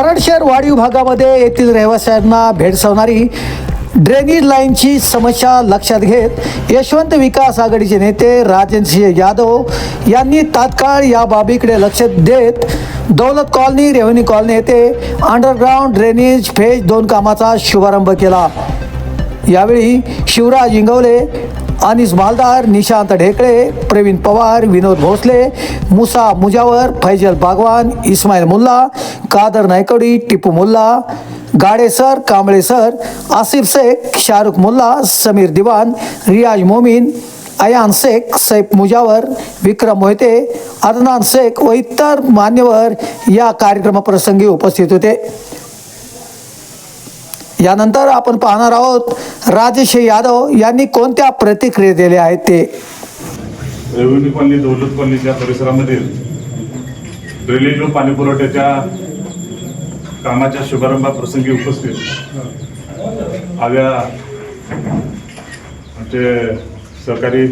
कराड शहर वाढीव भागामध्ये येथील रहिवाशांना भेडसावणारी ड्रेनेज लाईनची समस्या लक्षात घेत यशवंत विकास आघाडीचे नेते राजेंद्रसिंह यादव यांनी तात्काळ या बाबीकडे लक्ष देत दौलत कॉलनी रेव्हेन्यू कॉलनी येथे अंडरग्राऊंड ड्रेनेज फेज दोन कामाचा शुभारंभ केला. यावेळी शिवराज इंगवले अनिस मालदार निशांत ढेकळे प्रवीण पवार विनोद भोसले मुसा मुजावर फैजल बागवान इस्माईल मुल्ला कादर नायकडी टिपू मुल्ला गाडे सर कांबळे सर आसिफ शेख शाहरुख मुल्ला समीर दिवान रियाज मोमीन अयान शेख सैफ मुजावर विक्रम मोहिते अदनान शेख व इतर मान्यवर या कार्यक्रमाप्रसंगी उपस्थित होते. यानंतर आपण पाहणार आहोत राजेश यादव यांनी कोणत्या प्रतिक्रिया दिल्या आहेत ते? रेव्हेन्यू कॉलनी दौलत कॉलनीच्या परिसरामधील ड्रेनेज व पाणी पुरवठ्याच्या कामाच्या शुभारंभाप्रसंगी उपस्थित आव्या आमचे सहकारी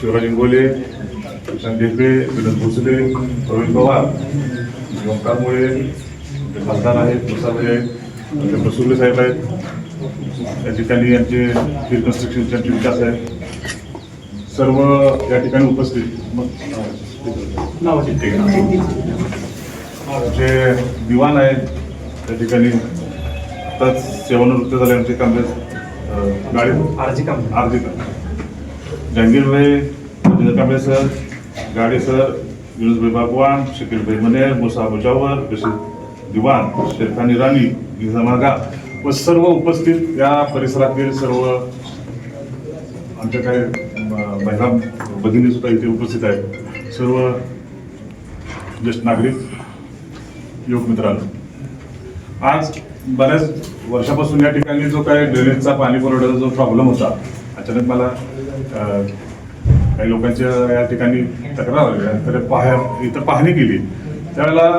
शिवराज इंगोले ढेपे विनोद भोसले प्रवीण पवार ओंकार मुळे खासदार आहेत प्रसाद आहेत. आमचे बसुले साहेब आहेत. या ठिकाणी यांचे कन्स्ट्रक्शनचे आमचे विकास आहेत. सर्व या ठिकाणी उपस्थित. मग. आमचे दिवाण आहेत. त्या ठिकाणी आताच सेवानिवृत्त झाले आमचे अं, गाडी. आरजी काम आरती जहांगीर भाई रवींद्र कांबळे सर गाडे सर युनुस भाई बागवान शकील भाई मनेर मुसा मुजावर बशीर दिवान शेरखान इराणी निजामागा व सर्व उपस्थित या परिसरातील सर्व आमच्या काही महिला भगिनी सुद्धा इथे उपस्थित आहेत. सर्व ज्येष्ठ नागरिक युवक मित्रांनो. आज बऱ्याच वर्षापासून या ठिकाणी जो काही ड्रेनेजचा पाणी पुरवठ्याचा जो प्रॉब्लेम होता अचानक मला काही लोकांच्या या ठिकाणी तक्रार आल्या तर पाह इथं पाहणी केली. त्यावेळेला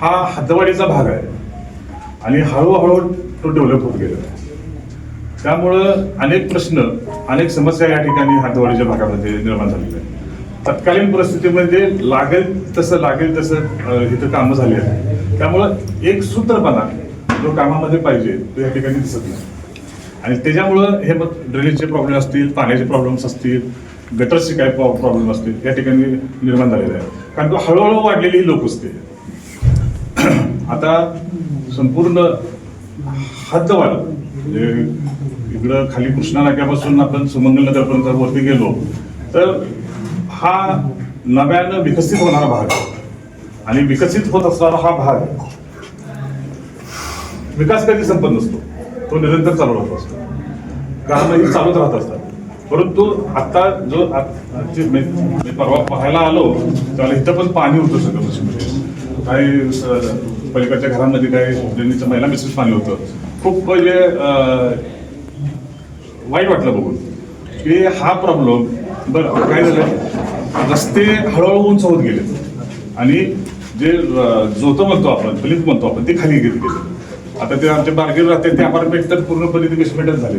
हा हातवाडीचा भाग आहे. आणि हळूहळू तो डेव्हलप होत गेलेला आहे. त्यामुळं अनेक प्रश्न अनेक समस्या या ठिकाणी हातवाडीच्या भागामध्ये निर्माण झालेल्या आहेत. तत्कालीन परिस्थितीमध्ये लागेल तसं लागेल तसं इथं कामं झाली आहेत. त्यामुळं एक सूत्रपणा जो कामामध्ये पाहिजे तो या ठिकाणी दिसत नाही. आणि त्याच्यामुळं हे मग ड्रेनेजचे प्रॉब्लेम असतील पाण्याचे प्रॉब्लेम्स असतील गटरचे काय प्रॉब्लेम असतील या ठिकाणी निर्माण झालेले आहेत. कारण तो हळूहळू वाढलेली ही लोक असते आता संपूर्ण हद्दवाड म्हणजे इकडं खाली कृष्णा नाक्यापासून आपण सुमंगल नगरपर्यंत वरती गेलो तर हा नव्यानं विकसित होणारा भाग आणि विकसित होत असणारा हा भाग विकास कधी संपत नसतो. तो निरंतर चालू राहत असतो. कारणही चालूच राहत असतात. परंतु आता जो परवा पाहायला आलो त्याला इथं पण पाणी होतं सगळं. आणि काही पलीकडच्या घरामध्ये काय जणीचं महिला मिसेस मानलं होतं. खूप म्हणजे वाईट वाटलं बघून. की हा प्रॉब्लेम बरं काय झालं रस्ते हळूहळू उंच होत गेले. आणि जे जोतं म्हणतो आपण फलित म्हणतो आपण ते खाली गेले. गेले आता ते आमचे बारगीर राहते ते अपार्टमेंट तर पूर्णपणे ते बेसमेंटच झाले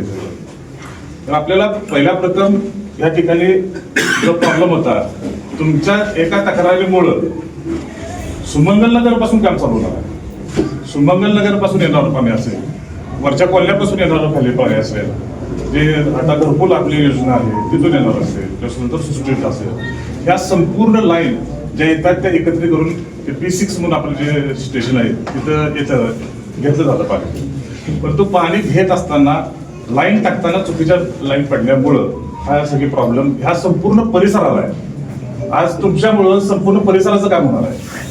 तर आपल्याला पहिल्या प्रथम या ठिकाणी जो प्रॉब्लेम होता तुमच्या एका तक्रारीमुळं सुमंगल नगरपासून काम चालू होणार सुमंगल नगरपासून येणारं पाणी असेल. वरच्या कोल्ह्यापासून येणारं खाली पाणी असेल. जे आता घरकुल आपली योजना आहे तिथून येणार असेल. त्याच्यानंतर सुस्टेट असेल. ह्या संपूर्ण लाईन ज्या येतात त्या एकत्रित करून ते पी सिक्स म्हणून आपलं जे स्टेशन आहे तिथं येतं घेतलं जातं पाणी. परंतु पाणी घेत असताना लाईन टाकताना चुकीच्या लाईन पडल्यामुळं हा सगळे प्रॉब्लेम ह्या संपूर्ण परिसराला आहे. आज तुमच्यामुळं संपूर्ण परिसराचं काम होणार आहे.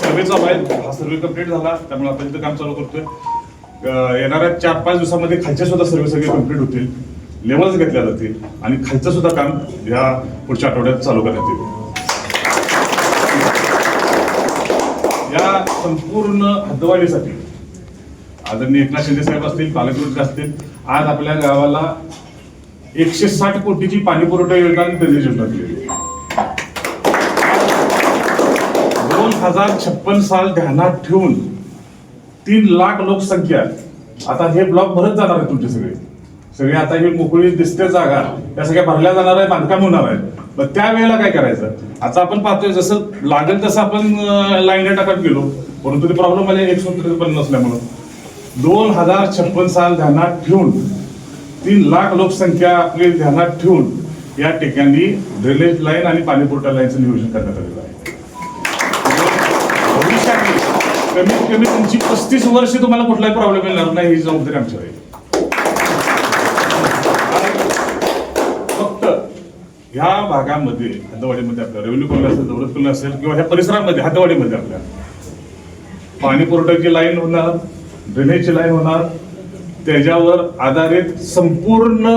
सर्वे चालू आहे हा सर्वे कंप्लीट झाला त्यामुळे आपण इथं काम चालू करतोय. येणाऱ्या चार पाच दिवसामध्ये खालच्या सुद्धा सर्वे सगळे कंप्लीट होतील लेवल्स घेतल्या जातील आणि खालचं सुद्धा काम या पुढच्या आठवड्यात चालू करण्यात येईल. या संपूर्ण हद्दवाढीसाठी आदरणीय एकनाथ शिंदे साहेब असतील पालकमंत्री असतील आज आपल्या गावाला एकशे साठ कोटीची पाणी पुरवठा योजना त्यांनी जिल्ह्यात योजना दोन हजार छप्पन साल ध्यानात ठेवून तीन लाख लोकसंख्या आता हे ब्लॉक भरत जाणार आहे तुमचे सगळे. सगळी आता ही मोकळी दिसते जागा त्या सगळ्या भरल्या जाणार आहे बांधकाम होणार आहे मग त्यावेळेला काय करायचं? आता आपण पाहतोय जसं लागेल तसं आपण लाईन टाकत गेलो परंतु ते प्रॉब्लेम आले एक सूत्र पण नसल्यामुळं दोन हजार छप्पन साल ध्यानात ठेवून तीन लाख लोकसंख्या आपली ध्यानात ठेवून या ठिकाणी ड्रेनेज लाईन आणि पाणी पुरवठा लाईनचं नियोजन करण्यात आलेलं आहे. भविष्यात कमीत कमी तुमची पस्तीस वर्ष तुम्हाला कुठलाही प्रॉब्लेम येणार नाही ही जबाबदारी आमची आहे. फक्त ह्या भागामध्ये हातवाडीमध्ये आपल्या रेव्हेन्यू कॉलनी असेल दौलत कॉलनी असेल किंवा ह्या परिसरामध्ये हातवाडीमध्ये आपल्या पाणी पुरवठ्याची लाईन होणार ड्रेनेजची लाईन होणार त्याच्यावर आधारित संपूर्ण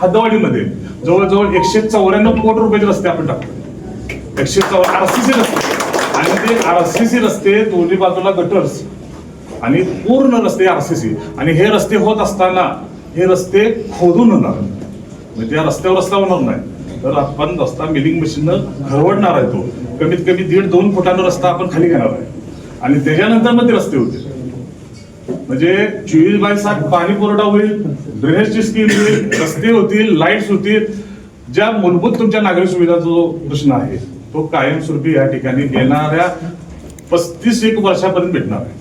हद्दवाडीमध्ये जवळजवळ एकशे चौऱ्याण्णव कोटी रुपयाचे रस्ते आपण टाकतो एकशे चौ आरसीसी रस्ते. आणि ते आरसीसी रस्ते दोन्ही बाजूला गटर्स आणि पूर्ण रस्ते आरसीसी आणि हे रस्ते होत असताना हे रस्ते खोदून होणार म्हणजे त्या रस्त्यावर रस्ता होणार नाही. तर आपण रस्ता मिलिंग मशीननं घरवडणार आहे तो. कमीत कमी दीड दोन फुटानं रस्ता आपण खाली घेणार आहे. आणि त्याच्यानंतर मग ते रस्ते होते म्हणजे चोवीस बाय सात पाणी पुरवठा होईल ड्रेनेजची स्कीम होईल रस्ते होतील लाईट्स होतील. ज्या मूलभूत तुमच्या नागरिक सुविधाचा जो प्रश्न आहे तो कायमस्वरूपी या ठिकाणी येणाऱ्या पस्तीस एक वर्षापर्यंत भेटणार आहे.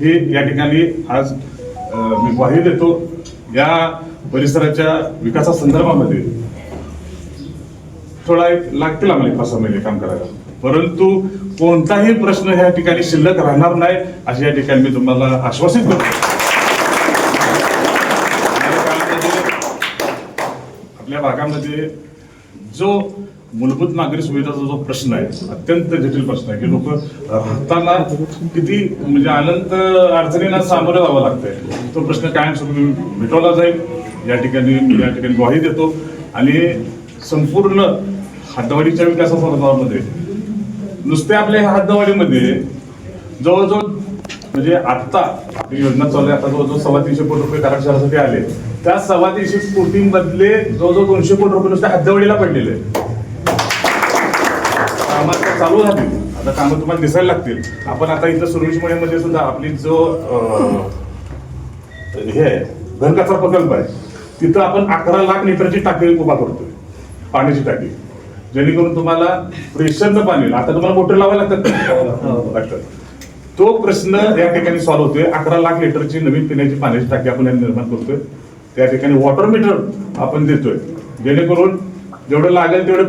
हे या ठिकाणी आज मी ग्वाही देतो. या परिसराच्या विकासासंदर्भामध्ये थोडा एक लागतील आम्हाला एक पाच सहा महिने काम करायला. परंतु कोणताही प्रश्न ह्या ठिकाणी शिल्लक राहणार नाही अशा या ठिकाणी मी तुम्हाला आश्वासित करतो. आपल्या भागामध्ये जो मूलभूत नागरी सुविधाचा जो प्रश्न आहे अत्यंत जटिल प्रश्न आहे की लोक राहताना किती म्हणजे अनंत अडचणींना सामोरं जावं लागतंय. तो प्रश्न कायमस्वरूपी मिटवला जाईल. या ठिकाणी मी या ठिकाणी ग्वाही देतो. आणि संपूर्ण हातवाडीच्या विकासासंदर्भामध्ये नुसते आपल्या ह्या जवळजवळ म्हणजे आत्ता आपली योजना चालू आहे आता जवळजवळ सव्वा तीनशे कोटी रुपये कराड शहरासाठी आले. त्या सव्वा तीनशे कोटींमधले जवळजवळ दोनशे कोटी रुपये नुसते हद्दवाडीला पडलेले कामात कामं चालू झाली. आता कामं तुम्हाला दिसायला लागतील. आपण आता इथं सुरविशमध्ये सुद्धा आपली जो हे आहे प्रकल्प आहे तिथं आपण अकरा लाख लिटरची टाकी उभा करतोय. पाण्याची टाकी. जेणेकरून तुम्हाला प्रेशरचं पाणी आता तुम्हाला मोटर लावायला लागतात लागतात. तो प्रश्न या ठिकाणी सॉल्व्ह होतोय. अकरा लाख लिटरची नवीन पिण्याची पाण्याची टाकी आपण निर्माण करतोय. त्या ठिकाणी वॉटर मीटर आपण देतोय. जेणेकरून जेवढं लागेल तेवढे